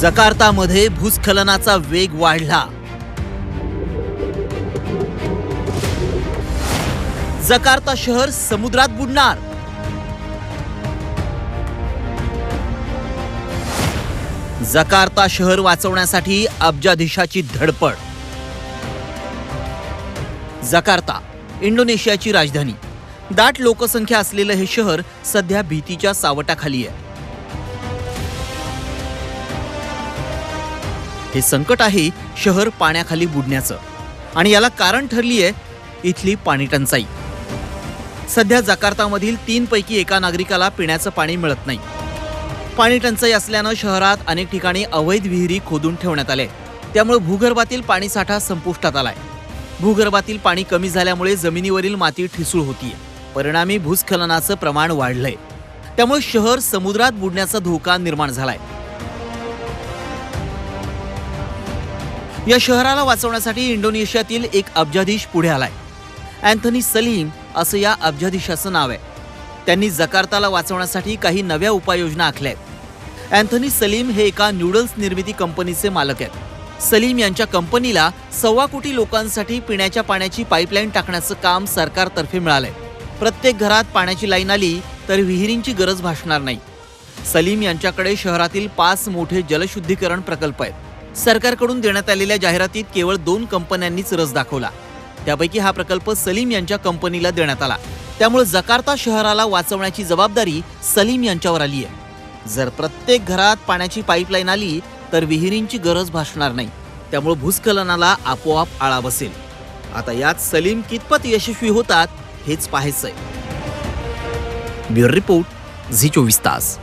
जकार्तामध्ये भूस्खलनाचा वेग वाढला. जकार्ता शहर समुद्रात बुडणार. जकार्ता शहर वाचवण्यासाठी अब्जाधीशाची धडपड. जकार्ता इंडोनेशियाची राजधानी. दाट लोकसंख्या असलेलं हे शहर सध्या भीतीच्या सावटाखाली आहे. हे संकट आहे शहर पाण्याखाली बुडण्याचं. आणि याला कारण ठरली आहे इथली पाणी टंचाई. सध्या जकार्तामधील तीनपैकी एका नागरिकाला पिण्याचं पाणी मिळत नाही. पाणी टंचाई असल्यानं शहरात अनेक ठिकाणी अवैध विहिरी खोदून ठेवण्यात आले त्यामुळे भूगर्भातील पाणी साठा संपुष्टात आलाय. भूगर्भातील पाणी कमी झाल्यामुळे जमिनीवरील माती ठिसूळ होतीये. परिणामी भूस्खलनाचं प्रमाण वाढलंय. त्यामुळे शहर समुद्रात बुडण्याचा धोका निर्माण झालाय. या शहराला वाचवण्यासाठी इंडोनेशियातील एक अब्जाधीश पुढे आलाय. अँथनी सलीम असं या अब्जाधीशाचं नाव आहे. त्यांनी जकार्ताला वाचवण्यासाठी काही नव्या उपाययोजना आखल्या आहेत. अँथनी सलीम हे एका न्यूडल्स निर्मिती कंपनीचे मालक आहेत. सलीम यांच्या कंपनीला सव्वा कोटी लोकांसाठी पिण्याच्या पाण्याची पाईपलाईन टाकण्याचं काम सरकारतर्फे मिळालंय. प्रत्येक घरात पाण्याची लाईन आली तर विहिरींची गरज भासणार नाही. सलीम यांच्याकडे शहरातील पाच मोठे जलशुद्धीकरण प्रकल्प आहेत. सरकारकडून देण्यात आलेल्या जाहिरातीत केवळ दोन कंपन्यांनीच रस दाखवला. त्यापैकी हा प्रकल्प सलीम यांच्या कंपनीला देण्यात आला. त्यामुळे जकार्ता शहराला वाचवण्याची जबाबदारी सलीम यांच्यावर आली आहे. जर प्रत्येक घरात पाण्याची पाईपलाईन आली तर विहिरींची गरज भासणार नाही. त्यामुळे भूस्खलनाला आपोआप आळा बसेल. आता यात सलीम कितपत यशस्वी होतात हेच पाहायचंय. ब्युरो रिपोर्ट झी चोवीस तास.